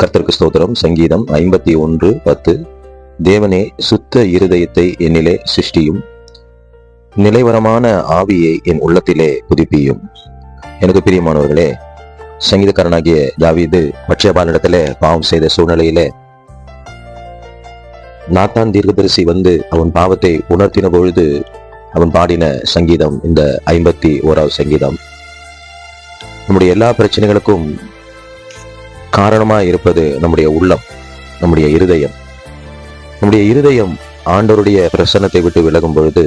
கர்த்தருக்கு ஸ்தோத்திரம். சங்கீதம் ஐம்பத்தி ஒன்று பத்து. தேவனே சுத்த இருதயத்தை என்னிலே சிருஷ்டியும் நிலைவரமான ஆவியை என் உள்ளத்திலே புதுப்பியும். எனக்கு பிரியமானவர்களே சங்கீதக்காரனாகிய தாவீது பட்சபாலிடத்திலே பாவம் செய்த சூழ்நிலையிலே நாத்தான் தீர்க்கதரிசி வந்து அவன் பாவத்தை உணர்த்தின பொழுது அவன் பாடின சங்கீதம் இந்த ஐம்பத்தி ஓராவது சங்கீதம். நம்முடைய எல்லா பிரச்சனைகளுக்கும் காரணமா இருப்பது நம்முடைய உள்ளம் நம்முடைய இருதயம். நம்முடைய இருதயம் ஆண்டவருடைய பிரசன்னத்தை விட்டு விலகும் பொழுது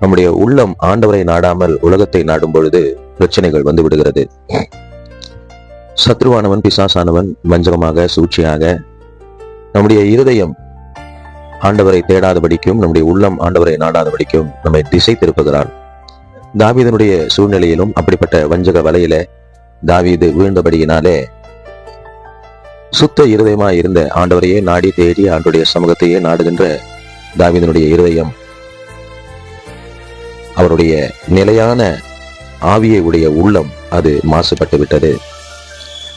நம்முடைய உள்ளம் ஆண்டவரை நாடாமல் உலகத்தை நாடும் பொழுது பிரச்சனைகள் வந்து விடுகிறது. சத்ருவானவன் பிசாசானவன் வஞ்சகமாக சூழ்ச்சியாக நம்முடைய இருதயம் ஆண்டவரை தேடாதபடிக்கும் நம்முடைய உள்ளம் ஆண்டவரை நாடாதபடிக்கும் நம்மை திசை திருப்புகிறான் தாவீதனுடைய சூழ்நிலையிலும் அப்படிப்பட்ட வஞ்சக வலையில தாவீது வீழ்ந்தபடியினாலே சுத்த இருதயமாய் இருந்த ஆண்டவரையே நாடி தேடி ஆண்டுடைய சமூகத்தையே நாடுகின்ற தாவிதனுடைய இருதயம். அவருடைய நிலையான ஆவியை உடைய உள்ளம் அது மாசுபட்டு விட்டது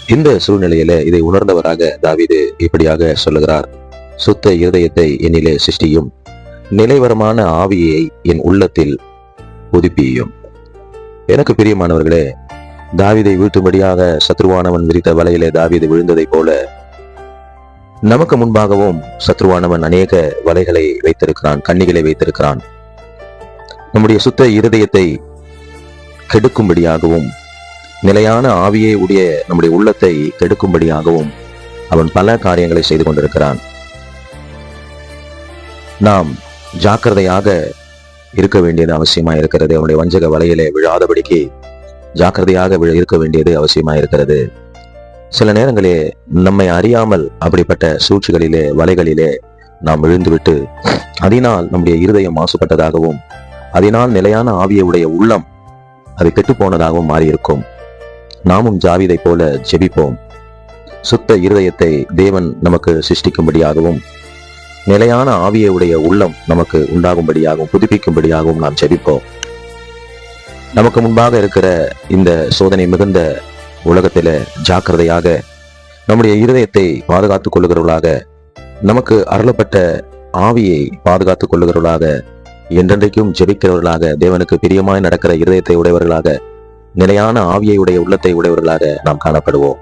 இந்த சூழ்நிலையில இதை உணர்ந்தவராக தாவிது இப்படியாக சொல்லுகிறார். சுத்த இருதயத்தை என்னிலே சிருஷ்டியும் நிலைவரமான ஆவியை என் உள்ளத்தில் புதுப்பியும். எனக்கு பிரியமானவர்களே தாவிதை வீழ்த்தும்படியாக சத்ருவானவன் விரித்த வலையிலே தாவிதை விழுந்ததைப் போல நமக்கு முன்பாகவும் சத்ருவானவன் அநேக வலைகளை வைத்திருக்கிறான் கண்ணிகளை வைத்திருக்கிறான். நம்முடைய சுத்த இருதயத்தை கெடுக்கும்படியாகவும் நிலையான ஆவியை உடைய நம்முடைய உள்ளத்தை கெடுக்கும்படியாகவும் அவன் பல காரியங்களை செய்து கொண்டிருக்கிறான். நாம் ஜாக்கிரதையாக இருக்க வேண்டியது அவசியமா இருக்கிறது. அவனுடைய வஞ்சக வலையிலே விழாதபடிக்கு ஜாக்கிரதையாக விழ- இருக்க வேண்டியது அவசியமா இருக்கிறது சில நேரங்களே நம்மை அறியாமல் அப்படிப்பட்ட சூழ்ச்சிகளிலே வலைகளிலே நாம் விழுந்துவிட்டு அதனால் நம்முடைய இருதயம் மாசுபட்டதாகவும் அதனால் நிலையான ஆவியை உடைய உள்ளம் அது கெட்டுப்போனதாகவும் மாறியிருக்கும். நாமும் ஜாவிதை போல ஜெபிப்போம். சுத்த இருதயத்தை தேவன் நமக்கு சிருஷ்டிக்கும்படியாகவும் நிலையான ஆவியை உடைய உள்ளம் நமக்கு உண்டாகும்படியாகவும் புதுப்பிக்கும்படியாகவும் நாம் ஜெபிப்போம். நமக்கு முன்பாக இருக்கிற இந்த சோதனை மிகுந்த உலகத்தில ஜாக்கிரதையாக நம்முடைய இருதயத்தை பாதுகாத்துக் கொள்ளுகிறவர்களாக நமக்கு அருளப்பட்ட ஆவியை பாதுகாத்துக் கொள்ளுகிறவர்களாக என்றென்றைக்கும் ஜெபிக்கிறவர்களாக தேவனுக்கு பிரியமாய் நடக்கிற இருதயத்தை உடையவர்களாக நிலையான ஆவியை உடைய உள்ளத்தை உடையவர்களாக நாம் காணப்படுவோம்.